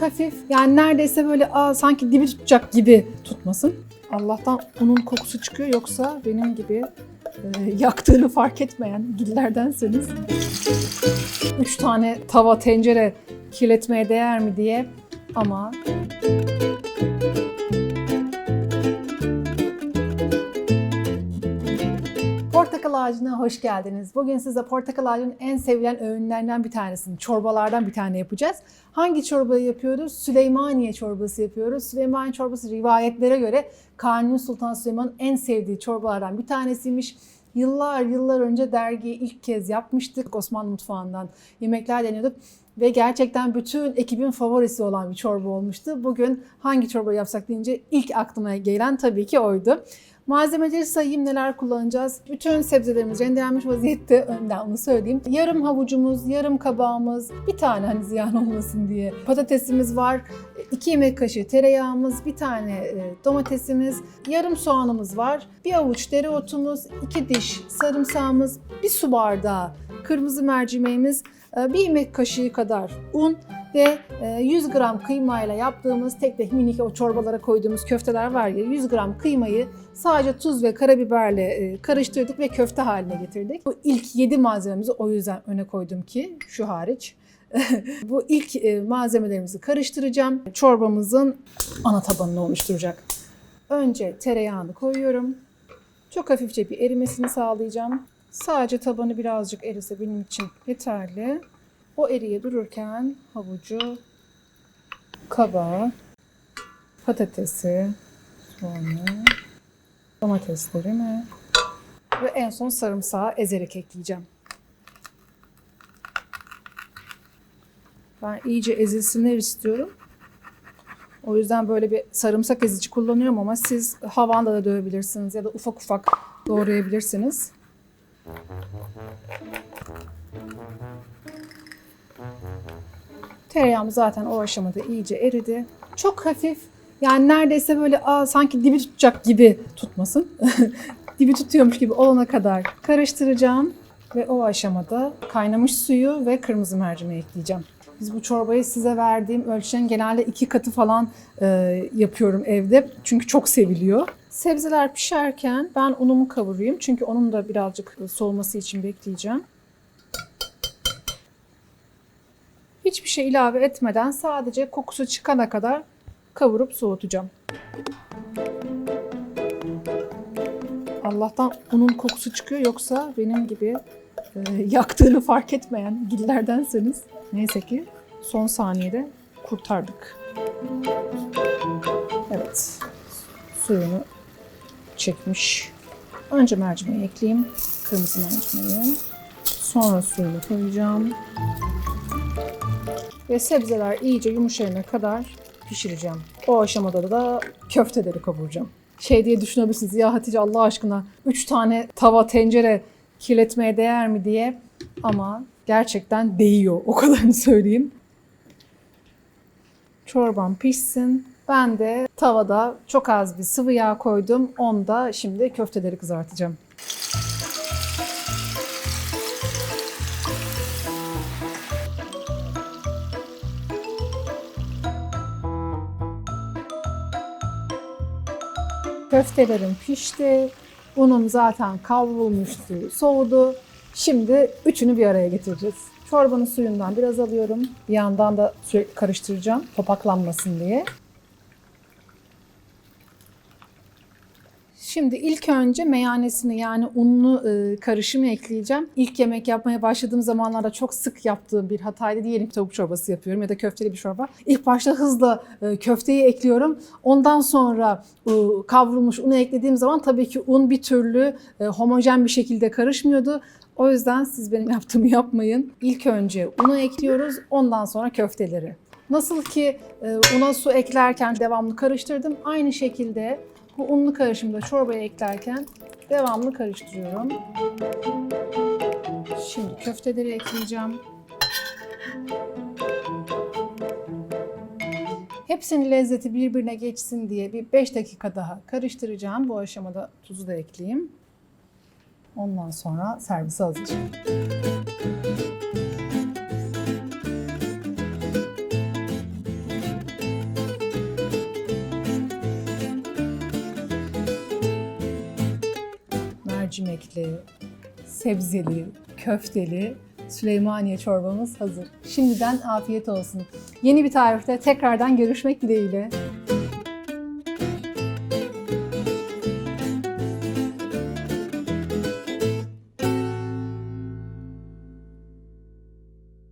Hafif yani neredeyse böyle aa, sanki dibi tutacak gibi tutmasın. Allah'tan unun kokusu çıkıyor yoksa benim gibi e, yaktığını fark etmeyen gillerdenseniz. Üç tane tava tencere kirletmeye değer mi diye ama Portakal ağacına hoş geldiniz. Bugün size portakal ağacının en sevilen öğünlerinden bir tanesini, çorbalardan bir tane yapacağız. Hangi çorbayı yapıyoruz? Süleymaniye çorbası yapıyoruz. Süleymaniye çorbası rivayetlere göre Kanuni Sultan Süleyman'ın en sevdiği çorbalardan bir tanesiymiş. Yıllar yıllar önce dergiyi ilk kez yapmıştık. Osmanlı mutfağından yemekler deniyorduk. Ve gerçekten bütün ekibin favorisi olan bir çorba olmuştu. Bugün hangi çorba yapsak deyince ilk aklıma gelen tabii ki oydu. Malzemeleri sayayım neler kullanacağız. Bütün sebzelerimiz rendelenmiş vaziyette önden onu söyleyeyim. Yarım havucumuz, yarım kabağımız, bir tane hani ziyan olmasın diye. Patatesimiz var, 2 yemek kaşığı tereyağımız, bir tane e, domatesimiz, yarım soğanımız var, bir avuç dereotumuz, iki diş sarımsağımız, bir su bardağı kırmızı mercimeğimiz, bir yemek kaşığı kadar un ve e, 100 gram kıymayla yaptığımız tek tek minik o çorbalara koyduğumuz köfteler var ya 100 gram kıymayı sadece tuz ve karabiberle e, karıştırdık ve köfte haline getirdik. Bu ilk 7 malzememizi o yüzden öne koydum ki şu hariç. Bu ilk e, malzemelerimizi karıştıracağım. Çorbamızın ana tabanını oluşturacak. Önce tereyağını koyuyorum. Çok hafifçe bir erimesini sağlayacağım. Sadece tabanı birazcık erise benim için yeterli. O eriye dururken havucu, kabağı, patatesi, soğanı, domateslerimi ve en son sarımsağı ezerek ekleyeceğim. Ben iyice ezilsinler istiyorum. O yüzden böyle bir sarımsak ezici kullanıyorum ama siz havanda da dövebilirsiniz ya da ufak ufak doğrayabilirsiniz. Tereyağımız zaten o aşamada iyice eridi. Çok hafif yani neredeyse böyle aa, sanki dibi tutacak gibi tutmasın. dibi tutuyormuş gibi olana kadar karıştıracağım. Ve o aşamada kaynamış suyu ve kırmızı mercimeği ekleyeceğim. Biz bu çorbayı size verdiğim ölçülerin genelde iki katı falan e, yapıyorum evde. Çünkü çok seviliyor. Sebzeler pişerken ben unumu kavurayım. Çünkü onun da birazcık soğuması için bekleyeceğim. Hiçbir şey ilave etmeden sadece kokusu çıkana kadar kavurup soğutacağım. Allah'tan unun kokusu çıkıyor yoksa benim gibi e, yaktığını fark etmeyen gillerdenseniz neyse ki son saniyede kurtardık. Evet. Suyunu çekmiş. Önce mercimeği ekleyeyim. Kırmızı mercimeği. Sonra suyunu koyacağım. Ve sebzeler iyice yumuşayana kadar pişireceğim. O aşamada da köfteleri kavuracağım. Şey diye düşünebilirsiniz ya Hatice Allah aşkına 3 tane tava tencere kirletmeye değer mi diye ama gerçekten değiyor o kadarını söyleyeyim. Çorbam pişsin. Ben de tavada çok az bir sıvı yağ koydum. Onda şimdi köfteleri kızartacağım. Köftelerim pişti. Unum zaten kavrulmuştu, soğudu. Şimdi üçünü bir araya getireceğiz. Çorbanın suyundan biraz alıyorum. Bir yandan da sürekli karıştıracağım topaklanmasın diye. Şimdi ilk önce meyanesini yani unlu e, karışımı ekleyeceğim. İlk yemek yapmaya başladığım zamanlarda çok sık yaptığım bir hataydı. Diyelim tavuk çorbası yapıyorum ya da köfteli bir çorba. İlk başta hızla e, köfteyi ekliyorum. Ondan sonra e, kavrulmuş unu eklediğim zaman tabii ki un bir türlü homojen bir şekilde karışmıyordu. O yüzden siz benim yaptığımı yapmayın. İlk önce unu ekliyoruz, ondan sonra köfteleri. Nasıl ki e, una su eklerken devamlı karıştırdım, aynı şekilde bu unlu karışımda çorbaya eklerken devamlı karıştırıyorum. Şimdi köfteleri ekleyeceğim. Hepsinin lezzeti birbirine geçsin diye bir 5 dakika daha karıştıracağım. Bu aşamada tuzu da ekleyeyim. Ondan sonra servise hazır. Mercimekli, sebzeli, köfteli Süleymaniye çorbamız hazır. Şimdiden afiyet olsun. Yeni bir tarifte tekrardan görüşmek dileğiyle.